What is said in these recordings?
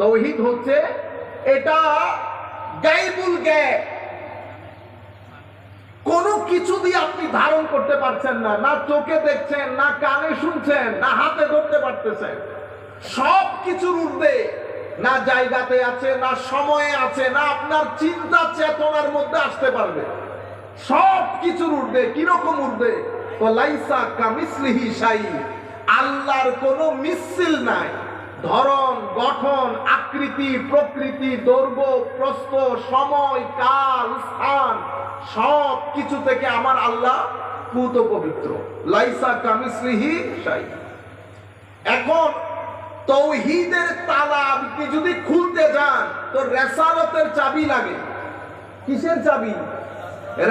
তৌহিদ হচ্ছে এটা গাইবুল গ্যাপ কোনো কিছু দিয়ে আপনি ধারণ করতে পারছেন না না চোখে দেখছেন, না কানে শুনছেন, না হাতে ধরতে পারতেছেন। সব কিছুর ঊর্ধ্বে না জায়গাতে আছে, না সময়ে আছে, না আপনার চিন্তা চেতনার মধ্যে আসতে পারবে। সব কিছুর ঊর্ধ্বে, কীরকম ঊর্ধ্বে? তো লাইসা কামিসলিহি সাই আল্লাহর কোনো মিছিল নাই। ধরন, গঠন, আকৃতি, প্রকৃতি, দৈর্ঘ্য, প্রস্থ, সময়, কাল, স্থান, সব কিছু থেকে আমার আল্লাহ পুত পবিত্র। লাইসা কামিসলিহি সাই এখন তৌহিদের তালা আপনি যদি খুলতে যান, তো রেসালতের চাবি লাগে। কিসের চাবি?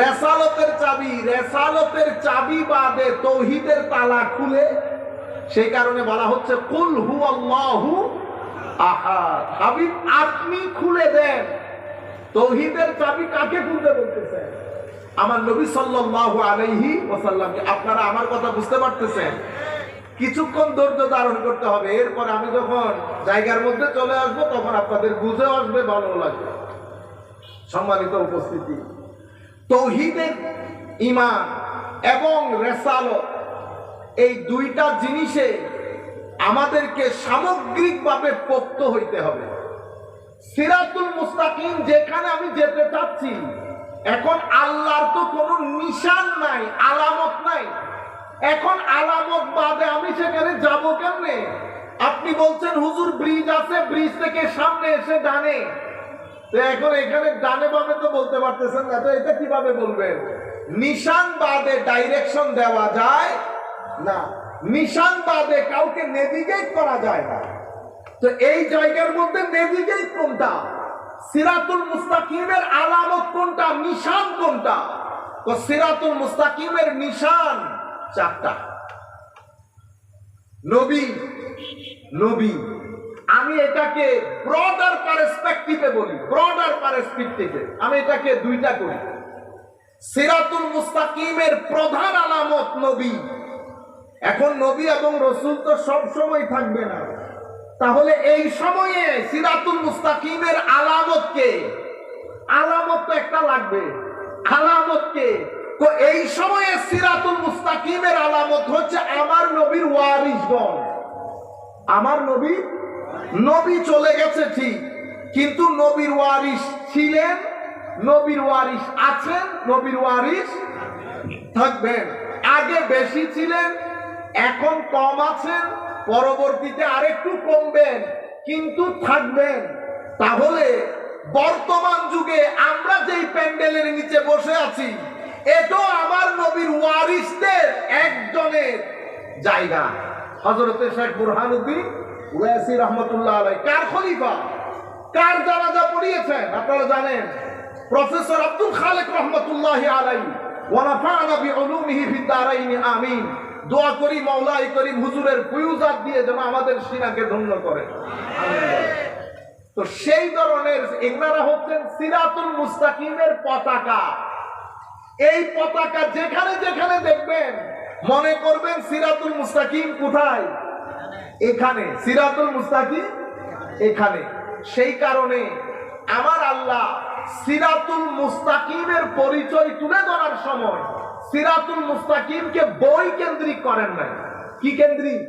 রেসালতের চাবি। রেসালতের চাবি বাদে তৌহিদের তালা খুলে সেই কারণে বলা হচ্ছে, কুল হু আল্লাহু আহাদ আপনি খুলে দেন। তৌহিদের চাবি কাকে খুলতে বলতেছেন? আমার নবী সাল্লাল্লাহু আলাইহি ওয়াসাল্লামকে, আপনারা আমার কথা বুঝতে পারতেছেন। কিছুক্ষণ ধৈর্য ধারণ করতে হবে। এরপর আমি যখন জায়গার মধ্যে চলে আসব, তখন আপনাদের বুঝে আসবে, ভালো লাগবে। সম্মানিত উপস্থিতি। তৌহিদের ইমান এবং রেসালত এই দুইটা জিনিসে আমাদেরকে সামগ্রিকভাবে পোক্ত হইতে হবে। সিরাতুল মুস্তাকিম, যেখানে আমি যেতে চাচ্ছি, এখন আল্লাহর তো কোনো নিশান নাই, আলামত নাই। এখন আলামত বাদে আমি সেখানে যাব কেমনে? আপনি বলছেন, হুজুর ব্রিজ আছে ব্রিজ থেকে সামনে এসে ডানে। তো এখন এখানে ডানে বামে তো বলতে পারতেছেন না, তো এটা কীভাবে বলবেন? নিশান বাদে ডাইরেকশন দেওয়া যায় না, নিশান বাদে কাউকে নেভিগেট করা যায় না। তো এই জায়গার মধ্যে নেভিগেট কোনটা? সিরাতুল মুস্তাকিমের আলামত কোনটা? নিশান কোনটা? তো সিরাতুল মুস্তাকিমের নিশান চারটা। নবী নবী, আমি এটাকে ব্রডার পারস্পেক্টিভে বলি ব্রডার পারস্পেক্টিভে আমি এটাকে দুইটা করি। সিরাতুল মুস্তাকিমের প্রধান আলামত নবী। এখন নবী এবং রসুল তো সব সময় থাকবে না। তাহলে এই সময়ে সিরাতুল মুস্তাকিমের আলামত কে আলামত তো একটা লাগবে আলামত কে তো এই সময়ে সিরাতুল মুস্তাকিমের আলামত হচ্ছে আমার নবীর ওয়ারিসগণ আমার নবী নবী চলে গেছে ঠিক, কিন্তু নবীর ওয়ারিস ছিলেন, নবীর ওয়ারিস আছেন, নবীর ওয়ারিস থাকবেন। আগে বেশি ছিলেন এখন কম আছেন পরবর্তীতে আরেকটু কমবেন, কিন্তু থাকবেন। তাহলে বর্তমান যুগে আমরা যেই প্যান্ডেলের নিচে বসে আছি, এটাও আমার নবীর ওয়ারিসদের একজনের জায়গা। হজরতে শেখ বুরহানুদ্দিন ওয়াসি রহমতুল্লাহ আলাই কার খলিফা? কার জানাজা পড়িয়েছেন? আপনারা জানেন, প্রফেসর আব্দুল খালেক রহমতুল্লাহ আলাই ওয়ানাফানা বিউলুমিহি ফিদ দারাইন আমিন। দোয়া করি মাওলাই করিম হুজুরের ফুয়ুজাত দিয়ে যেন আমাদের সিনাকে ধন্য করে। তো সেই ধরনের এনারা হচ্ছেন সিরাতুল মুস্তাকিমের পতাকা। এই পতাকা যেখানে যেখানে দেখবেন, মনে করবেন সিরাতুল মুস্তাকিম কোথায়? এখানে। সিরাতুল মুস্তাকিম এখানে। সেই কারণে আমার আল্লাহ সিরাতুল মুস্তাকিমের পরিচয় তুলে ধরার সময় সিরাতুল মুস্তাকিমকে বই কেন্দ্রিক করেন নাই। কি কেন্দ্রিক?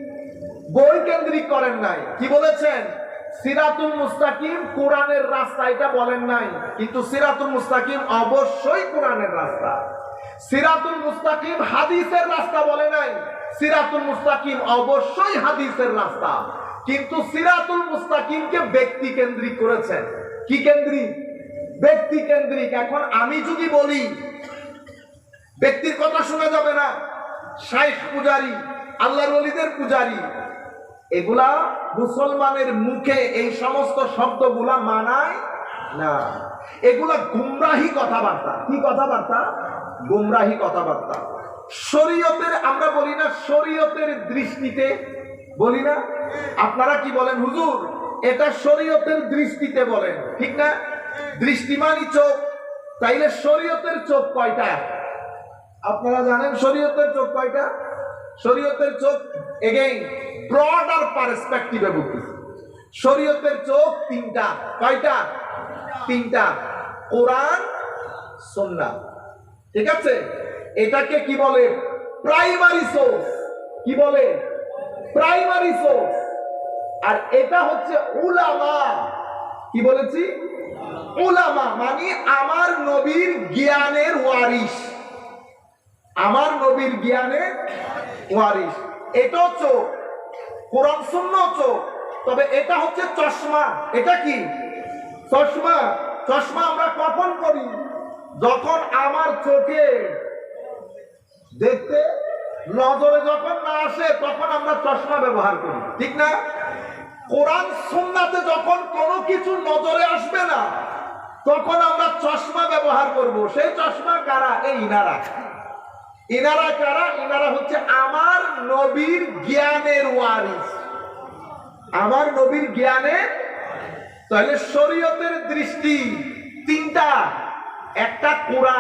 বই কেন্দ্রিক করেন নাই। কি বলেছেন? সিরাতুল মুস্তাকিম কোরআনের রাস্তা, এটা বলেন নাই। কিন্তু সিরাতুল মুস্তাকিম অবশ্যই কোরআনের রাস্তা। সিরাতুল মুস্তাকিম হাদিসের রাস্তা বলে নাই। সিরাতুল মুস্তাকিম অবশ্যই হাদিসের রাস্তা। কিন্তু সিরাতুল মুস্তাকিমকে ব্যক্তি কেন্দ্রিক করেছেন। কি কেন্দ্রিক? ব্যক্তি কেন্দ্রিক। এখন আমি যদি বলি ব্যক্তির কথা শোনা যাবে না। শাইখ পূজারি, আল্লাহর ওলিদের পূজারি। এগুলা মুসলমানের মুখে এই সমস্ত শব্দগুলা মানায় না। এগুলা গুমরাহি কথাবার্তা। কি কথাবার্তা? গুমরাহি কথাবার্তা। শরীয়তের, আমরা বলি না শরীয়তের দৃষ্টিতে। বলি না? আপনারা কি বলেন? হুজুর, এটা শরীয়তের দৃষ্টিতে বলেন। ঠিক না? দৃষ্টিমানি চোখ। তাইলে শরীয়তের চোখ কয়টা? আপনারা জানেন শরীয়তের চোখ কয়টা? শরীয়তের চোখ এগেইন ব্রডার পারস্পেক্টিভে বলতেছি শরীয়তের চোখ তিনটা। কয়টা? তিনটা। কোরআন সন্না ঠিক আছে? এটাকে কি বলে? প্রাইমারি সোর্স কি বলে? প্রাইমারি সোর্স আর এটা হচ্ছে উলামা। কি বলেছি? উলামা মানে আমার নবীর জ্ঞানের ওয়ারিশ। আমার নবীর জ্ঞানের ওয়ারিশ। এটাও চোখ। কোরআন শূন্য চোখ। তবে এটা হচ্ছে চশমা। এটা কি? চশমা। চশমা আমরা কখন করি। যখন আমার চোখে দেখতে নজরে যখন না আসে, তখন আমরা চশমা ব্যবহার করি। ঠিক না? কোরআন সুন্নাতে যখন কোনো কিছু নজরে আসবে না, তখন আমরা চশমা ব্যবহার করব। সেই চশমা কারা? এই ইনারা। ইনারা কারা? ইনারা হচ্ছে আমার নবীর জ্ঞানের ওয়ারিস। আমার নবীর জ্ঞানে তাহলে শরীয়তের দৃষ্টি তিনটা। একটা কোরআন